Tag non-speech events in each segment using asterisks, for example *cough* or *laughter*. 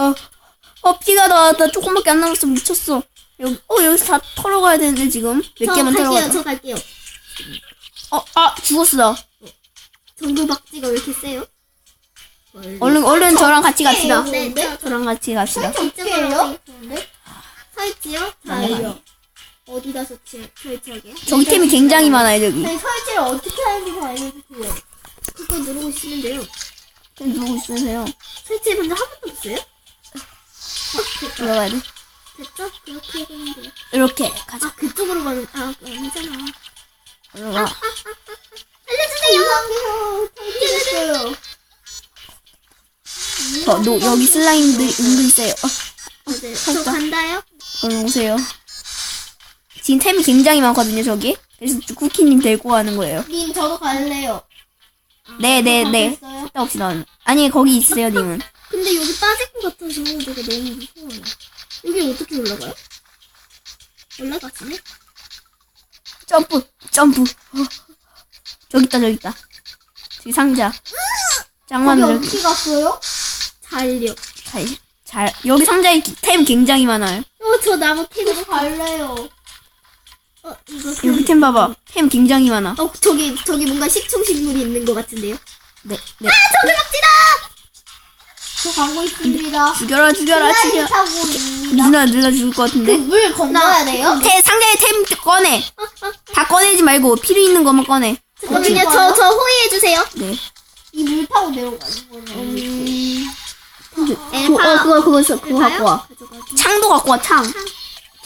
어, 어, 피가 나, 나 조금밖에 안 남았어. 미쳤어. 여기, 어, 여기서 다 털어가야 되는데, 지금. 몇 저 개만 갈게요. 털어가자. 저 갈게요. 어, 아, 죽었어. 전구 박쥐가 왜 이렇게 세요? 얼른, 얼른 저랑 같이 갑시다. 네, 저, 저랑 같이 갑시다. 이쪽으로 설치요? 네. 자요. 어디다 설치, 설치하게? 저기 템이 굉장히 많아요, 저기. 네, 설치를 어떻게 하는지 알려주세요. 그거 누르고 있으면 돼요. 템 누구 있으세요? 설치 먼저 한 번도 없어요? 들어가야 돼. 됐죠? 그렇게 해보면 돼요. 이렇게, 가자. 아, 그쪽으로 가는, 아, 아니잖아. 얼른 와. 알려주세요! 설치됐어요. 저, 노, 여기 슬라임들 은근 세요. 어, 네, 저 간다요? 얼른 오세요. 지금 템이 굉장히 많거든요, 저기. 그래서 쿠키님 데리고 가는 거예요. 님, 저도 갈래요. 네, 네, 네. 됐어요? 갔다 옵시다. 아니, 거기 있으세요, 님은. 근데 여기 빠질 것 같아서 저거 너무 무서워요. 여기 어떻게 올라가요? 올라가지네? 점프, 점프. 어. 저기 있다, 저기 있다. 저기 상자. 거기 저기. 어떻게 갔어요? 잘려. 잘, 잘. 여기 상자에 기- 템 굉장히 많아요. 어, 저 나무 캐고 갈래요. 어, 이거 여기 템 봐봐. 템 굉장히 많아. 어, 저기, 저기 뭔가 식충식물이 있는 것 같은데요? 네, 네. 저기 갑시다! 저 가고 있습니다. 죽여라, 죽여라, 죽여. 타고 있습니다. 누나, 누나 죽을 것 같은데. 물 건너야 돼요? 템, 상자에 템 꺼내. 다 꺼내지 말고, 필요 있는 것만 꺼내. 잠깐만요, 저, 저 호의해주세요. 네. 이 물 타고 내려가는 거는. 음... 그, 어, 그거, 그거, 있어. 그거 갖고 와. 창도 갖고 와, 창.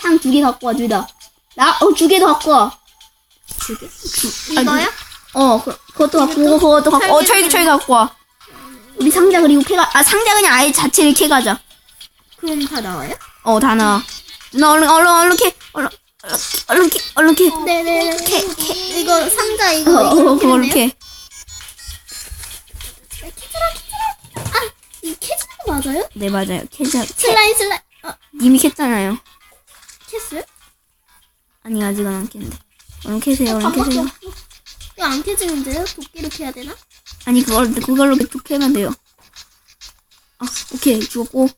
창 두 개 갖고 와, 둘 다. 나, 어, 두개더 갖고 와. 두 개? 아, 이거요? 어, 그, 그것도 갖고 그것도 갖고, 어, 철기, 철기 갖고 와. 우리 상자 그리고 캐가, 아, 상자 그냥 아예 자체를 캐가자. 그럼 다 나와요? 어, 다 나와. 누나, 얼른, 얼른, 얼른 캐. 얼른, 얼른, 얼른 캐, 얼른 캐. 네네네. 캐, 캐. 이거 상자 어, 이거 어, 이거 그걸로 캐는데요? 캐. 아, 이 캐주는 거 맞아요? 네, 맞아요. 캐자, 캐. 슬라임 슬라임. 아, 님이 캤잖아요. 캐스요? 아니, 아직은 안 캤는데. 얼른 캐세요, 얼른 방법이 캐세요. 이거 안 캐지는데요? 도끼로 캐야 되나? 아니, 그걸, 그걸로 계속 캐면 돼요. 아, 오케이, 죽었고.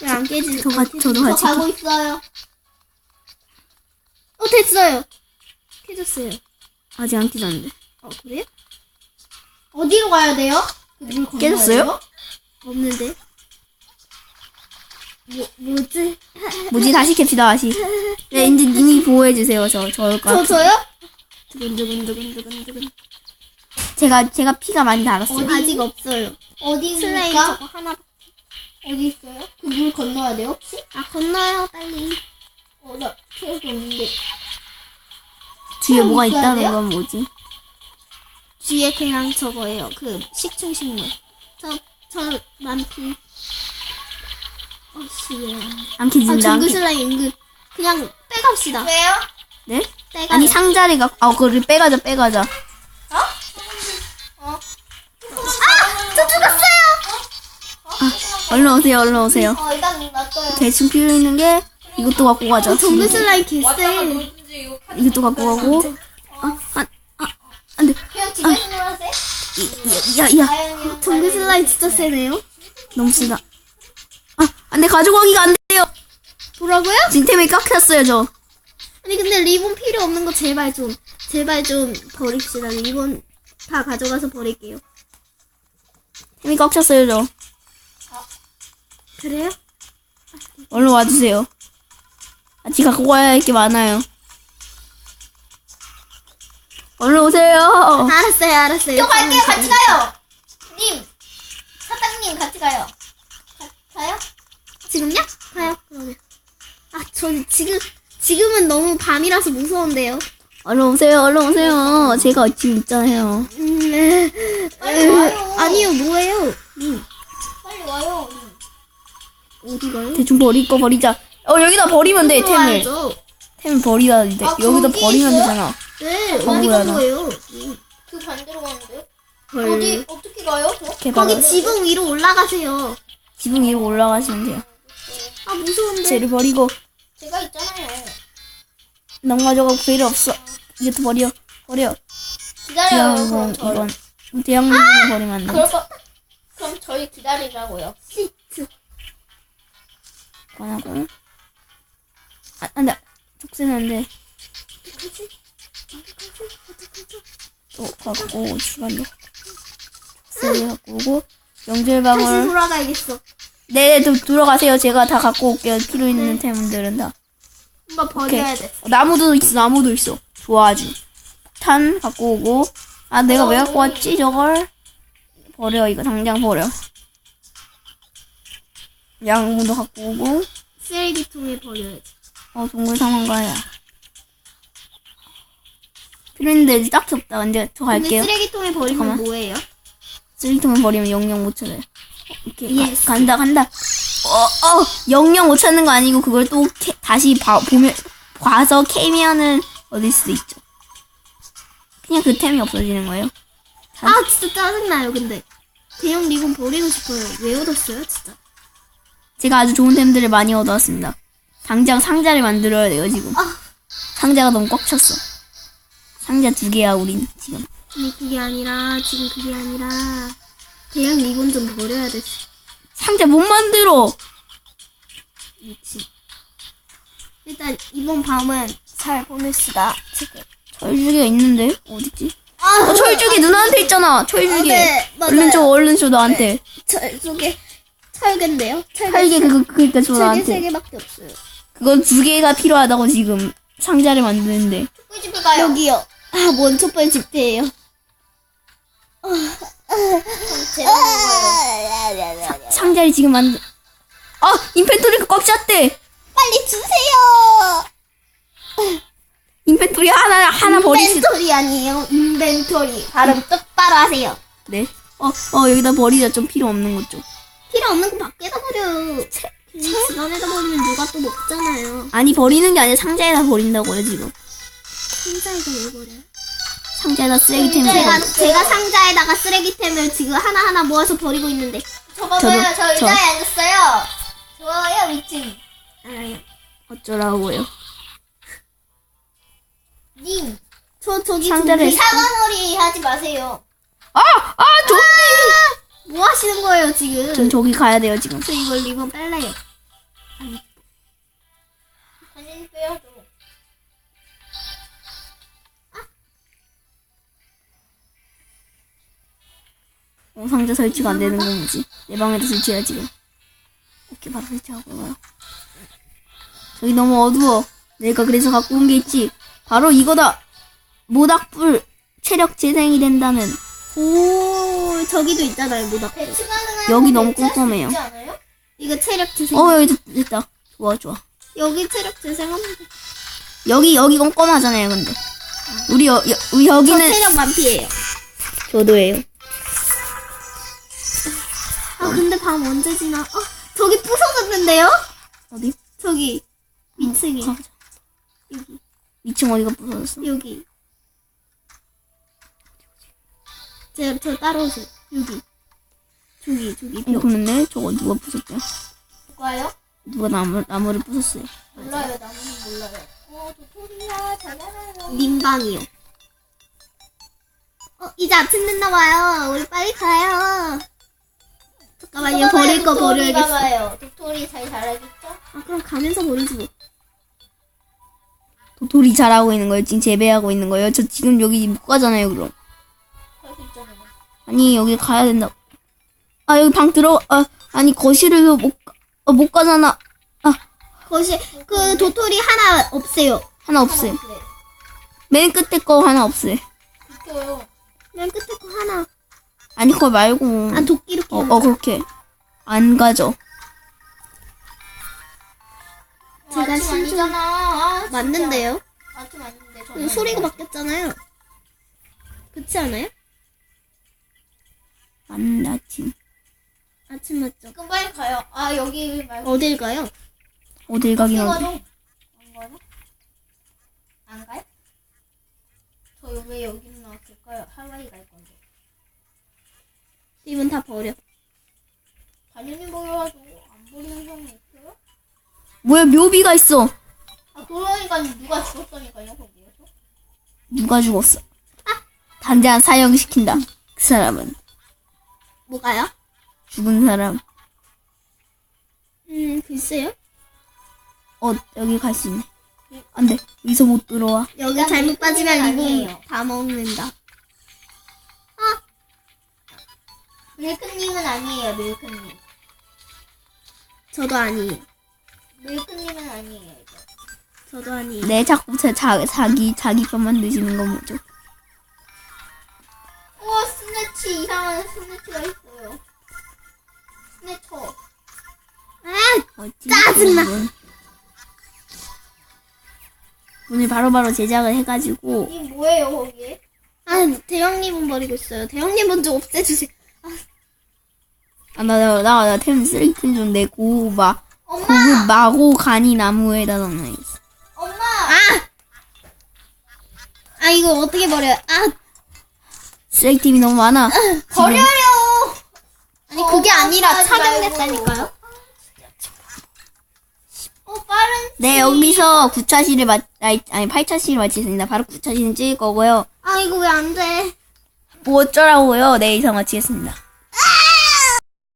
왜안 깨지? 저 가- 저도 같이 가고 있어요. 어 됐어요. 캐졌어요. 아직 안 캐졌는데. 어 그래요? 어디로 가야 돼요? 깨졌어요? 없는데. 뭐 뭐지? *laughs* 뭐지, 다시 캡시다, 다시. 네, 이제 님이 보호해 주세요, 저, 저럴 것저 같아. 저요? 두근두근두근두근두근. 제가, 제가 피가 많이 달았어요. 아직 없어요. 어디 슬라임 저거 하나 어디 있어요? 그 물 건너야 돼요 혹시? 아 건너요 빨리. 어나 캐도 없는데. 뒤에 뭐가 있어야 있다는 돼요? 건 뭐지? 뒤에 그냥 저거예요. 그 식충 식물. 저저 만피. 어씨. 안아 정글 캐... 슬라임 은근 그냥 빼갑시다. 왜요? 네? 빼가. 아니, 갖고, 아, 그걸 빼가자, 빼가자. 얼른 오세요, 얼른 오세요. 어 일단 놨어요. 대충 필요 있는 게, 이것도 갖고 가자. 정글 슬라임 개쎄. 이것도 갖고 가고. 아, 아, 아, 안 돼. 그냥 집에서 놀아세요? 야, 야, 야. 정글 슬라임 진짜 세네요. 너무 쓰다. 아, 안 돼, 가져가기가 안 돼요. 뭐라고요? 지금 템이 깎였어요, 저. 아니 근데 리본 필요 없는 거 제발 좀 제발 좀 버립시다. 리본 다 가져가서 버릴게요. 템이 깎였어요, 저. 그래요? 얼른 와주세요. 같이 갖고 가야 할 게 많아요. 얼른 오세요. 알았어요, 알았어요. 저 갈게요, 같이 가요. 님, 사장님 같이 가요. 가, 가요? 지금요? 가요. 그러면. 아, 전 지금 지금은 너무 밤이라서 무서운데요. 얼른 오세요, 얼른 오세요. 제가 지금 있잖아요. 음, 에, 에, 아니요, 뭐예요? 어디 가요? 대충 버릴 거 버리자. 어, 여기다 버리면 돼, 템을. 와야죠. 템을 버리야 돼. 아, 여기다 거기 버리면 있어요? 되잖아. 네, 어디 뭐야, 간 나. 거예요? 그 반대로 가는데요? 헐. 어디 어떻게 가요? 저? 거기 가요. 지붕 위로 올라가세요. 지붕 위로 올라가시면 돼요. 아 무서운데. 쟤를 버리고, 제가 있잖아요. 넌 가져가고 필요 없어. 이것도 버려. 버려. 기다려요. 이건, 그럼 저. 이건. 대형물을 버리면 안 돼. 그럴 거. 그럼 저희 기다리라고요. 보관하고. 아, 안 돼. 족쇄는 안 돼. 또 갖고, 주간도. 족쇄 갖고 오고, 다시 명절방울. 돌아가야겠어. 네, 또 들어가세요. 제가 다 갖고 올게요. 필요 있는 템들은 다. 한번 오케이. 버려야 돼. 어, 나무도 있어, 나무도 있어. 좋아, 아주. 탄 갖고 오고. 아, 내가 왜 갖고 왔지, 저걸? 버려, 이거 당장 버려. 양분도 갖고 오고. 쓰레기통에 버려야지. 어. 필요 있는데 이제 딱히 없다. 근데 저 근데 갈게요. 쓰레기통에 버리면 잠깐만. 뭐예요? 쓰레기통을 버리면 영영 못 찾아요. 이렇게 예스. 가, 간다 간다. 어, 어, 영영 못 찾는 거 아니고 그걸 또 캐- 다시 봐, 보면 봐서 캐면은 얻을 수도 있죠. 그냥 그 템이 없어지는 거예요. 아 진짜 짜증나요 근데. 대형 리본 버리고 싶어요. 왜 얻었어요 진짜? 제가 아주 좋은 템들을 많이 얻어왔습니다. 당장 상자를 만들어야 돼요 지금. 아. 상자가 너무 꽉 찼어. 상자 두 개야 우린 지금. 아니 그게 아니라 지금 그게 아니라 대형 리본 좀 버려야 돼. 상자 못 만들어. 미친. 일단 이번 밤은 잘 보냅시다. 지금. 철주기가 있는데 어딨지? 아, 어, 철주기 누나한테 있잖아. 철주기. 아, 네, 맞아요. 얼른 줘, 얼른 줘 너한테. 철속 에 철근데요? 철개 그거 그니까 줘 철개 세 나한테. 개밖에 없어요. 그건 두 개가 필요하다고 지금 상자를 만드는데. 꿀집에 가요. 여기요. 아, 뭔 촛불 집회예요? 상자를 지금 만들. 아 인펜토리가 꽉 찼대. 빨리 주세요. 인펜토리 하나 하나 버리시. 인벤토리 아니에요. 인벤토리. 발음 똑바로 하세요. 네. 어, 어 여기다 버리자 좀 필요 없는 것 좀. 필요 없는 거 밖에다 버려. 채? 집안에다 버리면 누가 또 먹잖아요. 아니 버리는 게 아니라 상자에다 버린다고요 지금. 상자에다 왜 버려? 상자에다 쓰레기템을 제가. 제가 상자에다가 쓰레기템을 지금 하나 하나 모아서 버리고 있는데. 저도, 봐봐요. 저 의자에 앉았어요. 좋아요 미친. 알아요. 어쩌라고요. 님. 저 저기 상자를- 사과놀이 하지 마세요. 아, 아, 저, 뭐 하시는 거예요 지금? 전 저기 가야 돼요 지금. 저 이걸 리본 빨래요. 사진 빼야죠. 어, 상자 설치가 안 되는 건 뭐지? 내 방에도 설치해야 지금. 이렇게 바로 설치하고 가요. 저기 너무 어두워. 내가 그래서 갖고 온 게 있지. 바로 이거다. 모닥불 체력 재생이 된다는. 오 저기도 있잖아요 모닥. 가능한 여기 너무 꼼꼼해요. 이거 체력 재생. 어 여기 됐- 됐다. 좋아 좋아. 여기 체력 돼. 여기 여기 꼼꼼하잖아요 근데. 우리 여, 여 우리 저 여기는 체력 만피예요. 저도예요. 아 근데 밤 언제 지나? 어 저기 부서졌는데요? 어디? 저기 위층이 가보자. 여기 2층 어디가 부서졌어? 여기. 제가 저 따라오세요. 여기. 저기 저기. 이거 그러네. 저거 누가 부쉈대? 누가요? 누가 나무 나무를 부쉈어요? 몰라요. 나무는 몰라요. 어, 도토리야, 잘 알아요. 민방이요. 어 이제 아침 됐나 봐요. 우리 빨리 가요. 잠깐만요. 버릴 거 버려야겠어. 봐봐요. 도토리 잘 자라겠죠? 아 그럼 가면서 버리지 뭐. 도토리 잘하고 있는 거예요. 지금 재배하고 있는 거예요. 저 지금 여기 못 가잖아요. 그럼. 아니 여기 가야 된다. 아 여기 방 들어. 아 아니 거실을 못 가- 어, 못 가잖아. 아 거실 그 도토리 하나 없애요. 하나 없애. 네. 맨 끝에 거 하나 없애. 비켜요. 맨 끝에 거 하나. 아니 그거 말고. 아 도끼로 어, 끼워. 어 그렇게 안 가져. 제가 아침 아니잖아. 아, 진짜. 맞는데요? 아침 아닌데. 소리가 바뀌었잖아요. 그렇지 않아요? 맞나 지금 아침 맞죠? 그럼 빨리 가요. 아, 여기 말고. 어딜 가요? 어딜 가긴 이거. 좀. 안 가요? 안 가요? 저왜 여기 나왔을까요? 하와이 갈 건데. 이분 다 버려. 당연히 보여가지고 안 보이는 사람이 있어요? 뭐야 묘비가 있어. 아, 그러니까 누가 죽었다니까요, 거기에서? 누가 죽었어? 단장 사형시킨다. 그 사람은 뭐가요? 죽은 사람. 음 글쎄요. 어, 여기 갈 수 있네. 안 돼. 여기서 못 들어와. 여기 야, 잘못 빠지면. 리본 다 먹는다. 밀크님은 아니에요, 밀크님. 저도 아니에요. 밀크님은 아니에요, 이거. 저도 아니에요. 네, 자꾸 자, 자, 자기, 자기 편 만드시는 건 뭐죠? 우와, 스네치, 이상한 스네치가 있어요. 스네쳐. 아, 어찌 짜증나. 보면 오늘 바로바로 제작을 해가지고 이 뭐예요, 거기에? 아, 대형 리본 버리고 있어요. 대형 리본 좀 없애주세요. 아, 나, 나, 나, 템 쓰레기템 좀 내고 막 엄마! 고급 마고 간이 나무에다 넣어놔야겠어. 엄마! 아! 아, 이거 어떻게 버려요? 아, 쓰레기템이 너무 많아. 버려요! 아니, 그게 어, 아니라 착용됐다니까요? 어, 빠른. 네, 여기서 9차 시를 마, 아니, 아니 8차 시를 마치겠습니다. 바로 9차 시는 찍을 거고요. 아, 이거 왜 안 돼? 뭐 어쩌라고요? 네, 이상 마치겠습니다.